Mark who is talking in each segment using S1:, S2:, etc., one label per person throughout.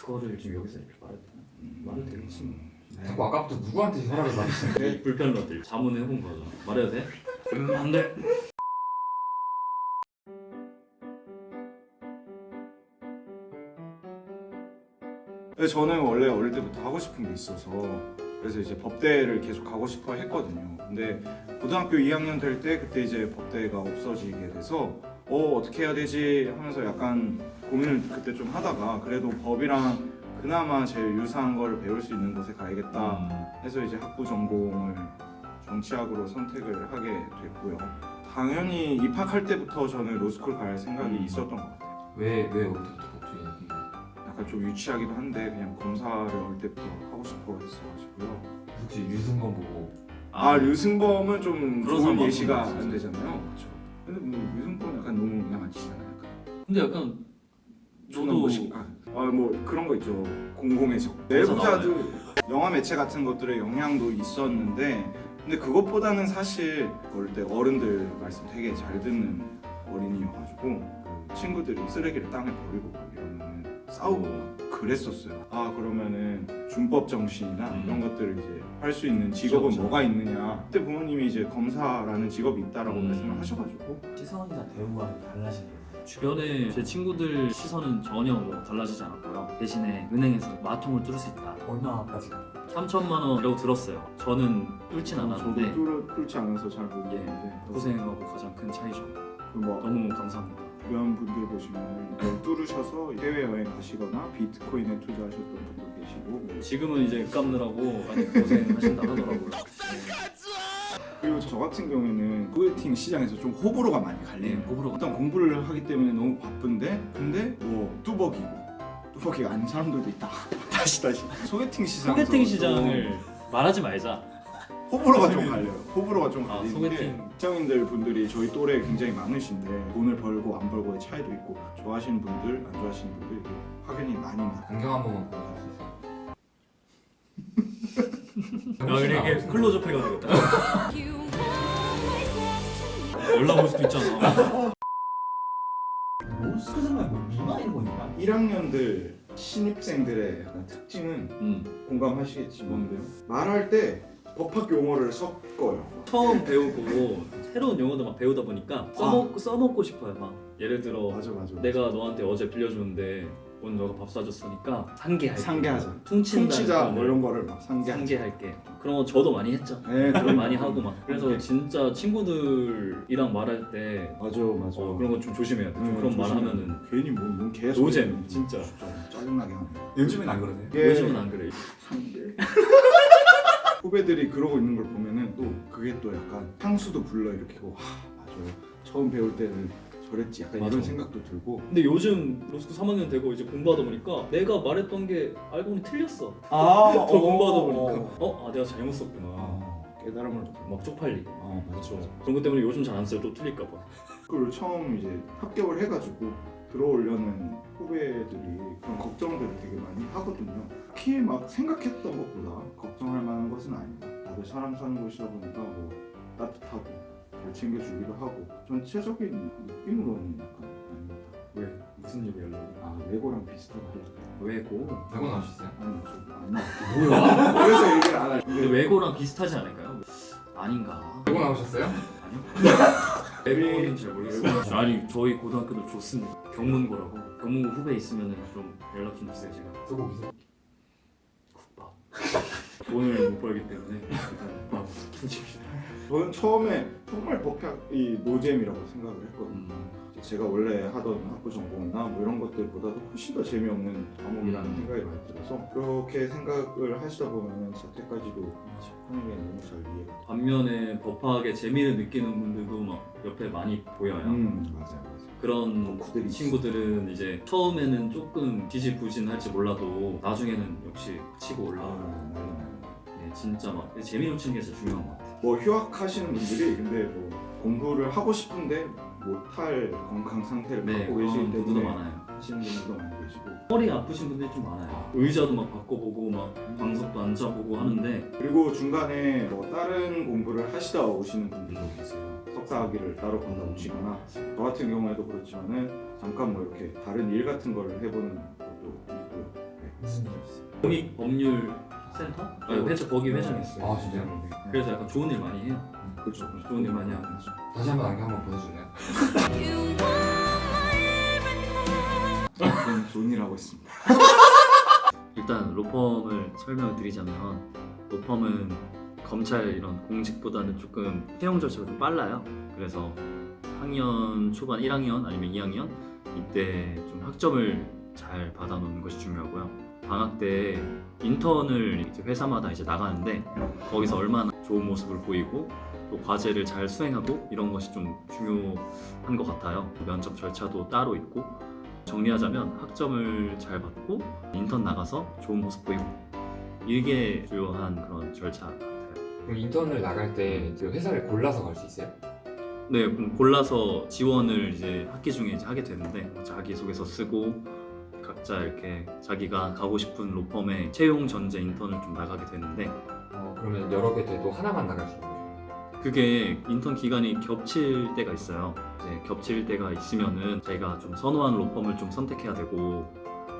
S1: 그거를 좀 여기서 이렇게 말해도 되나? 말해도 되겠지
S2: 자꾸 아까부터 누구한테 허락을 받으시는데
S1: 불편러들 자문해본 거죠 말해도 돼? 음 안 돼
S3: 근데 저는 원래 어릴 때부터 하고 싶은 게 있어서 그래서 이제 법대를 계속 가고 싶어 했거든요. 근데 고등학교 2학년 될 때 그때 이제 법대가 없어지게 돼서 어 어떻게 해야 되지 하면서 약간 고민을 그때 좀 하다가 그래도 법이랑 그나마 제일 유사한 걸 배울 수 있는 곳에 가야겠다 해서 이제 학부 전공을 정치학으로 선택을 하게 됐고요. 당연히 입학할 때부터 저는 로스쿨 갈 생각이
S1: 음.
S3: 있었던 것 같아요.
S2: 왜 왜 어디부터 법조인
S3: 약간 좀 유치하기도 한데 그냥 검사를 어릴 때부터 하고 싶어 했어가지고요.
S2: 굳이 유승건 보고
S3: 아, 류승범은 좀
S1: 그런
S3: 좋은
S1: 사람
S3: 예시가 안. 되잖아요. 그렇죠. 근데 뭐 류승범 약간 너무 양아치잖아요. 약간.
S1: 근데 약간 저도
S3: 아, 뭐 그런 거 있죠. 공공의 적.
S1: 거기서
S3: 내부자도 영화 매체 같은 것들의 영향도 있었는데 근데 그것보다는 사실 어릴 때 어른들 말씀 되게 잘 듣는 어린이여가지고 그 친구들이 쓰레기를 땅에 버리고 막 이러면 싸우고 막 그랬었어요. 아 그러면은 준법 정신이나
S1: 음.
S3: 이런 것들을 이제 할 수 있는 직업은
S1: 그렇죠.
S3: 뭐가 있느냐. 그때 부모님이 이제 검사라는 직업이 있다라고
S1: 음.
S3: 말씀을 하셔가지고
S4: 시선이나 대우가 달라지네요.
S1: 주변에 제 친구들 시선은 전혀 뭐 달라지지 않았고요 대신에 은행에서 마통을 뚫을 수 있다
S4: 얼마까지 가요?
S1: 3천만 원이라고 들었어요 저는 뚫진
S3: 저도
S1: 않았는데
S3: 뚫, 뚫지 않아서 잘
S1: 예,
S3: 모르겠는데
S1: 고생하고 가장 큰 차이죠
S3: 뭐
S1: 너무 감사합니다
S3: 주변 분들 보시면 뭘 뚫으셔서 해외여행 가시거나 비트코인에 투자하셨던 분도 계시고. 뭐
S1: 지금은 이제 깎느라고 많이 고생하신다 하더라고요.
S3: 그리고 저 같은 경우에는 소개팅 시장에서 좀 호불호가 많이
S1: 네,
S3: 갈리는 거예요
S1: 호불호가
S3: 일단 공부를 하기 때문에 너무 바쁜데 근데 뭐 뚜벅이고 뚜벅이가 아닌 사람들도 있다. 다시 다시. 소개팅 시장
S1: 소개팅 시장을 말하지 말자
S3: 호불호가 좀 갈려요 호불호가 좀
S1: 아,
S3: 갈리는
S1: 소개팅.
S3: 게 직장인들 분들이 저희 또래 굉장히 많으신데 돈을 벌고 안 벌고의 차이도 있고 좋아하시는 분들 안 좋아하시는 분들 이게 확연히 나뉜다
S2: 안경 한 번만 보여줄 수 있어요?
S1: 야 이렇게 클로즈업 해가 되겠다 연락 올 수도 있잖아
S4: 로스크장면 뭐 미마 이런 거 있나?
S3: 1학년들 신입생들의 약간 특징은
S1: 음.
S3: 공감하시겠지 뭔데요? 말할 때 법학 용어를 섞어요.
S1: 처음 배우고 새로운 용어도 막 배우다 보니까 써먹고 써먹고 싶어요 막 예를 들어
S3: 맞아 맞아.
S1: 내가 너한테 어제 빌려줬는데 오늘 너가 밥 사줬으니까 상계할게
S3: 상계하자.
S1: 퉁친다
S3: 퉁치자 뭐 이런 거를 막 상계하자.
S1: 상계할게 그런 거 저도 많이 했죠
S3: 네,
S1: 그런 많이 하고 막 그래서. 진짜 친구들이랑 말할 때
S3: 맞아 맞아.
S1: 어, 그런 거 좀 조심해야 돼. 좀
S3: 음,
S1: 그런 말
S3: 조심해.
S1: 하면은
S3: 괜히 뭐, 뭔 개소리.
S1: 노잼, 진짜.
S3: 짜증나게 하네.
S2: 요즘엔 안 그러세요?
S3: 이게
S1: 요즘은 안 그래.
S3: 상계. 후배들이 그러고 있는 걸 보면은 또 그게 또 약간 향수도 불러 일으키고 하 맞아요. 처음 배울 때는 저랬지 약간
S1: 맞아.
S3: 이런 생각도 들고
S1: 근데 요즘 로스쿨 3학년 되고 이제 공부하다 보니까 내가 말했던 게 알고 보니 틀렸어.
S4: 아,
S1: 더 공부하다 보니까 어, 아 내가 잘못 썼구나.
S3: 아, 깨달음을 얻고
S1: 막 쪽팔리고.
S3: 아 맞죠.
S1: 그런 것 때문에 요즘 잘 안 써요. 또 틀릴까 봐.
S3: 그걸 처음 이제 합격을 해가지고 들어오려는 후배들이 그런 걱정들을 되게 많이 하거든요. 특히 막 생각했던 것보다 걱정할 만한 것은 아니다. 다들 사람 사는 곳이다 보니까 뭐 따뜻하고 잘 챙겨주기도 하고 전체적인 느낌으로는 약간 아닙니다.
S1: 왜? 무슨 얘기 하려고?
S3: 아 외고랑 비슷하다.
S1: 외고?
S2: 외고 나오셨어요?
S3: 아니 좀 아니. 뭐야? 그래서 얘기를 안 할.
S1: 근데 외고랑 비슷하지 않을까요? 아닌가?
S2: 외고 나오셨어요?
S1: 아니요. 외고는 잘 모르겠어요. 아니 저희 고등학교도 좋습니다. 경문고라고. 경문고 후배 있으면 좀 연락 좀 주세요 제가.
S2: 계세요?
S1: 국밥. 돈을 못 벌기 때문에 일단 국밥 주십시오.
S3: 저는 처음에 정말 법학이 노잼이라고 생각을 했거든요.
S1: 음.
S3: 제가 원래 하던 학부 전공이나 뭐 이런 것들보다도 훨씬 더 재미없는 과목이라는
S1: 음.
S3: 생각이 많이 들어서 그렇게 생각을 하시다 보면 자퇴까지도 하는 게 너무 잘 이해가 돼요.
S1: 반면에 법학에 재미를 느끼는 분들도 막 옆에 많이 보여요.
S3: 음 맞아요 맞아요.
S1: 그런
S3: 덕후들이
S1: 친구들은 이제 처음에는 조금 지지부진할지 몰라도 나중에는 역시 치고 올라오고
S3: 아.
S1: 네, 진짜 막 재미로 치는 게 진짜 중요한 것 같아요.
S3: 뭐 휴학하시는 분들이 근데 뭐 공부를 하고 싶은데 못할 건강 상태를
S1: 네,
S3: 갖고
S1: 그런
S3: 계시기
S1: 분들도
S3: 때문에
S1: 많아요.
S3: 하시는 분들도 많이 계시고
S1: 허리 아프신 분들이 좀 많아요. 의자도 막 바꿔보고 막 방석도 앉아보고 하는데
S3: 그리고 중간에 뭐 다른 공부를 하시다 오시는 분들도 계세요. 석사학위를 따로 받아 오시거나 저 같은 경우에도 그렇지만은 잠깐 뭐 이렇게 다른 일 같은 거를 해보는 것도 있고요. 네.
S1: 공익 법률 센터? 네, 회장 거기 회장했어요.
S2: 아 진짜요?
S1: 그래서 약간 좋은 일 많이 해요.
S3: 그렇죠.
S1: 좋은 일 많이 하고 있죠.
S2: 다시 한번 안경 한번 보여줄래요?
S3: 저는 좋은 일 하고 있습니다.
S1: 일단 로펌을 설명을 드리자면 로펌은 검찰 이런 공직보다는 조금 채용 절차가 좀 빨라요. 그래서 학년 초반 1학년 아니면 2학년 이때 좀 학점을 잘 받아놓는 것이 중요하고요. 방학 때 인턴을 이제 회사마다 이제 나가는데 거기서 얼마나 좋은 모습을 보이고 또 과제를 잘 수행하고 이런 것이 좀 중요한 것 같아요. 면접 절차도 따로 있고 정리하자면 학점을 잘 받고 인턴 나가서 좋은 모습 보이고 이게 주요한 그런 절차 같아요.
S2: 그럼 인턴을 나갈 때 그 회사를 골라서 갈 수 있어요?
S1: 네, 그럼 골라서 지원을 이제 학기 중에 이제 하게 되는데 자기 소개서 쓰고 각자 이렇게 자기가 가고 싶은 로펌에 채용 전제 인턴을 좀 나가게 되는데
S2: 어 그러면 여러 개 돼도 하나만 나갈 수 있는 거죠?
S1: 그게 인턴 기간이 겹칠 때가 있어요. 이제 겹칠 때가 있으면은 자기가 좀 선호하는 로펌을 좀 선택해야 되고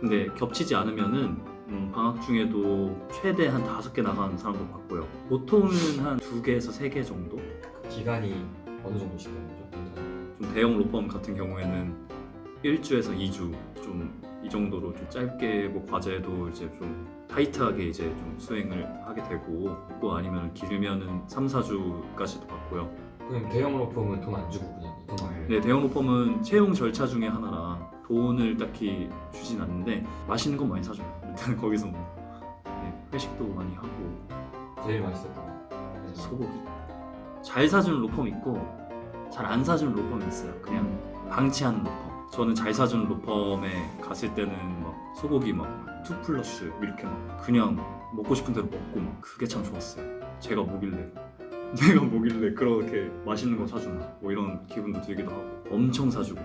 S1: 근데 겹치지 않으면은 음, 방학 중에도 최대 한 다섯 개 나가는 사람도 봤고요. 보통은 한 두 개에서 세 개 정도.
S2: 그 기간이 어느 정도씩 되는 거죠?
S1: 좀 대형 로펌 같은 경우에는 1주에서 2주 좀 이 정도로 좀 짧게 뭐 과제도 이제 좀 타이트하게 이제 좀 수행을 하게 되고 또 아니면 길면은 3, 4주까지도 받고요.
S2: 그럼 대형 로펌은 돈 안 주고 그냥 나갈
S1: 네, 대형 로펌은 채용 절차 중에 하나라 돈을 딱히 주진 않는데 맛있는 건 많이 사줘요. 일단 거기서 뭐 네, 회식도 많이 하고
S2: 제일 맛있었던 거 네,
S1: 소고기 잘 사주는 로펌 있고 잘 안 사주는 로펌이 있어요. 그냥 방치하는 로펌. 저는 잘 사주는 로펌에 갔을 때는 막 소고기 막2 플러스 이렇게 막 그냥 먹고 싶은 대로 먹고 막 그게 참 좋았어요. 제가 뭐길래 내가 뭐길래 그렇게 맛있는 거 사주나 뭐 이런 기분도 들기도 하고 엄청 사주고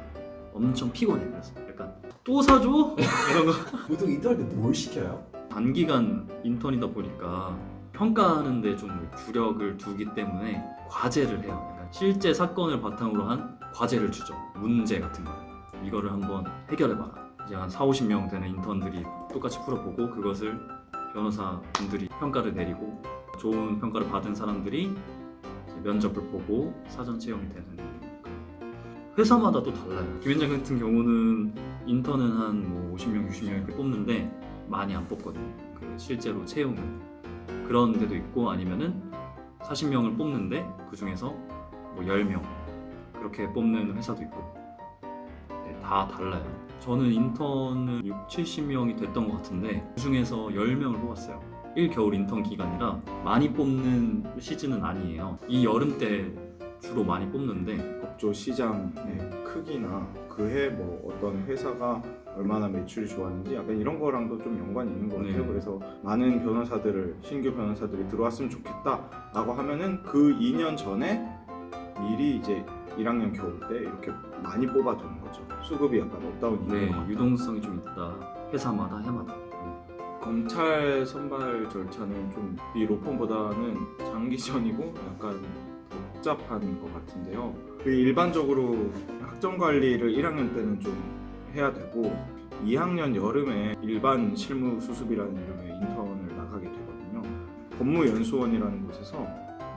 S1: 엄청 피곤해 그래서 약간 또 사줘? 이런 거
S4: 보통 인터넷 뭘 시켜요?
S1: 단기간 인턴이다 보니까 평가하는데 좀 주력을 두기 때문에 과제를 해요. 약간 실제 사건을 바탕으로 한 과제를 주죠. 문제 같은 거. 이거를 한번 해결해봐라. 이제 한 4, 50명 되는 인턴들이 똑같이 풀어보고 그것을 변호사분들이 평가를 내리고 좋은 평가를 받은 사람들이 면접을 보고 사전 채용이 되는 회사마다 또 달라요. 김현장 같은 경우는 인턴은 한 뭐 50명, 60명 이렇게 뽑는데 많이 안 뽑거든요. 그 실제로 채용은 그런 데도 있고 아니면은 40명을 뽑는데 그 중에서 뭐 10명 그렇게 뽑는 회사도 있고 네, 다 달라요. 저는 인턴을 6, 70명이 됐던 것 같은데 그 중에서 10명을 뽑았어요. 1겨울 인턴 기간이라 많이 뽑는 시즌은 아니에요. 이 여름 때 주로 많이 뽑는데
S3: 법조 시장의 크기나 그 해 뭐 어떤 회사가 얼마나 매출이 좋았는지 약간 이런 거랑도 좀 연관이 있는 것 같아요.
S1: 네.
S3: 그래서 많은 변호사들을 신규 변호사들이 들어왔으면 좋겠다라고 하면은 그 2년 전에 미리 이제 1학년 겨울 때 이렇게 많이 뽑아두는 거죠. 수급이 약간 업다운이
S1: 네,
S3: 있는 것 같아요.
S1: 유동성이 좀 있다. 회사마다 해마다.
S3: 검찰 선발 절차는 좀 이 로펌보다는 장기전이고 약간 더 복잡한 것 같은데요. 그 일반적으로 학점 관리를 1학년 때는 좀 해야 되고 2학년 여름에 일반 실무 수습이라는 이름의 인턴을 나가게 되거든요. 법무연수원이라는 곳에서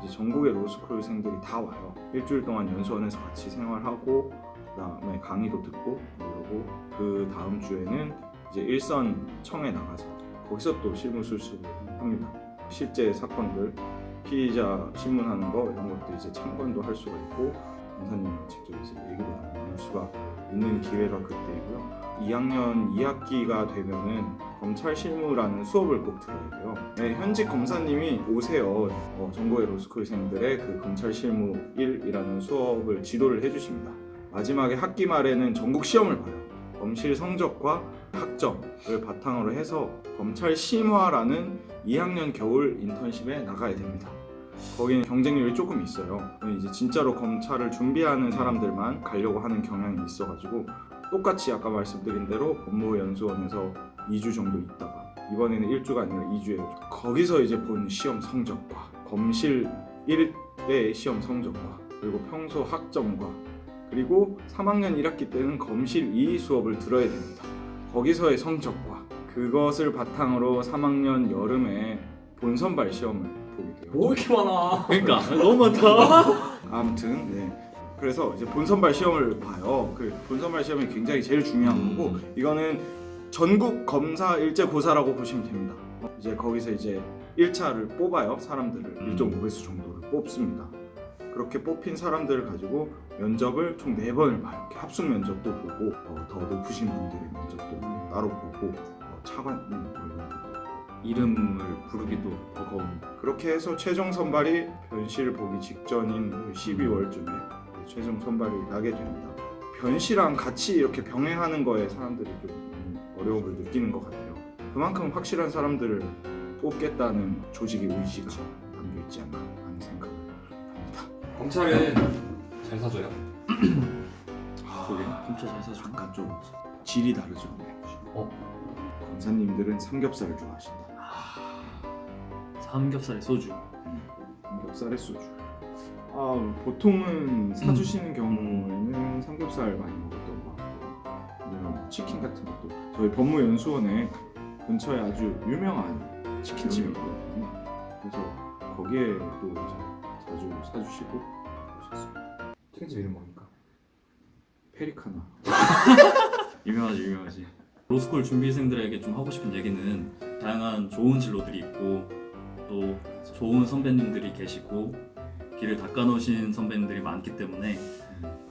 S3: 이제 전국의 로스쿨생들이 다 와요. 일주일 동안 연수원에서 같이 생활하고 그다음에 강의도 듣고 그러고 그 다음 주에는 이제 일선 청에 나가서 거기서 또 실무 수습을 합니다. 실제 사건들 피의자 신문하는 거 이런 것도 이제 참관도 할 수가 있고 검사님이랑 직접 이제 얘기도 나눌 수가 있는 기회가 그때이고요. 2학년 2학기가 되면은 검찰 실무라는 수업을 꼭 들어야 돼요. 네, 현직 검사님이 오세요. 어, 전국의 로스쿨생들의 그 검찰 실무 1이라는 수업을 지도를 해주십니다. 마지막에 학기 말에는 전국 시험을 봐요. 검실 성적과 학점을 바탕으로 해서 검찰 심화라는 2학년 겨울 인턴십에 나가야 됩니다. 거기는 경쟁률이 조금 있어요. 이제 진짜로 검찰을 준비하는 사람들만 가려고 하는 경향이 있어가지고 똑같이 아까 말씀드린 대로 법무연수원에서 2주 정도 있다가 이번에는 1주가 아니라 2주에 거기서 이제 본 시험 성적과 검실 1대 시험 성적과 그리고 평소 학점과 그리고 3학년 1학기 때는 검실 2 수업을 들어야 됩니다. 거기서의 성적과 그것을 바탕으로 3학년 여름에 본선발 시험을 보게 돼요.
S4: 뭐 이렇게 많아?
S1: 그러니까 너무 많다.
S3: 아무튼 네. 그래서 이제 본선발 시험을 봐요. 그 본선발 시험이 굉장히 제일 중요한
S1: 음.
S3: 거고 이거는 전국 검사 일제 고사라고 보시면 됩니다. 어, 이제 거기서 이제 1차를 뽑아요. 사람들을
S1: 음.
S3: 1.5배수 정도를 뽑습니다. 그렇게 뽑힌 사람들을 가지고 면접을 총 4번을 봐요. 이렇게 합숙 면접도 보고 어, 더 높으신 분들의 면접도 따로 보고 어, 차관님 뭐 이런 것도
S1: 이름을 부르기도 버거운.
S3: 그렇게 해서 최종 선발이 변시를 보기 직전인 12월쯤에 최종 선발이 나게 됩니다. 변시랑 같이 이렇게 병행하는 거에 사람들이 좀 어려움을 느끼는 것 같아요. 그만큼 확실한 사람들을 뽑겠다는 조직의 의지가 담겨 있지 않나 하는 생각을 합니다.
S2: 검찰은 잘 사줘요.
S1: 그게 진짜 잘 사줘.
S3: 약간 좀 질이 다르죠.
S2: 어?
S3: 검사님들은 삼겹살을 좋아하신다.
S1: 삼겹살에 소주.
S3: 삼겹살에 소주. 아 보통은 사주시는 경우에는 삼겹살 많이 먹었던 것 같고 아니면 뭐 치킨 같은 것도 저희 법무연수원에 근처에 아주 유명한 치킨집이 있거든요. 그래서 거기에 또 이제 자주 사주시고 오셨습니다.
S2: 치킨집 이름 뭡니까?
S3: 페리카나.
S1: 유명하지 유명하지. 로스쿨 준비생들에게 좀 하고 싶은 얘기는 다양한 좋은 진로들이 있고 또 좋은 선배님들이 계시고 길을 닦아놓으신 선배님들이 많기 때문에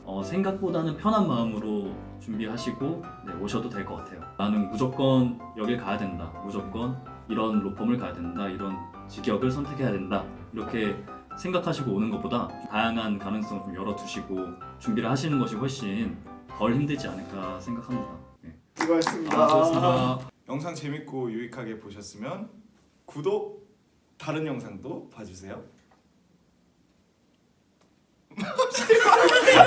S1: 어, 생각보다는 편한 마음으로 준비하시고 네, 오셔도 될 것 같아요. 나는 무조건 여길 가야 된다. 무조건 이런 로펌을 가야 된다. 이런 직역을 선택해야 된다. 이렇게 생각하시고 오는 것보다 다양한 가능성을 좀 열어두시고 준비를 하시는 것이 훨씬 덜 힘들지 않을까 생각합니다. 예.
S3: 수고하셨습니다.
S1: 아,
S3: 영상 재밌고 유익하게 보셨으면 구독, 다른 영상도 봐주세요.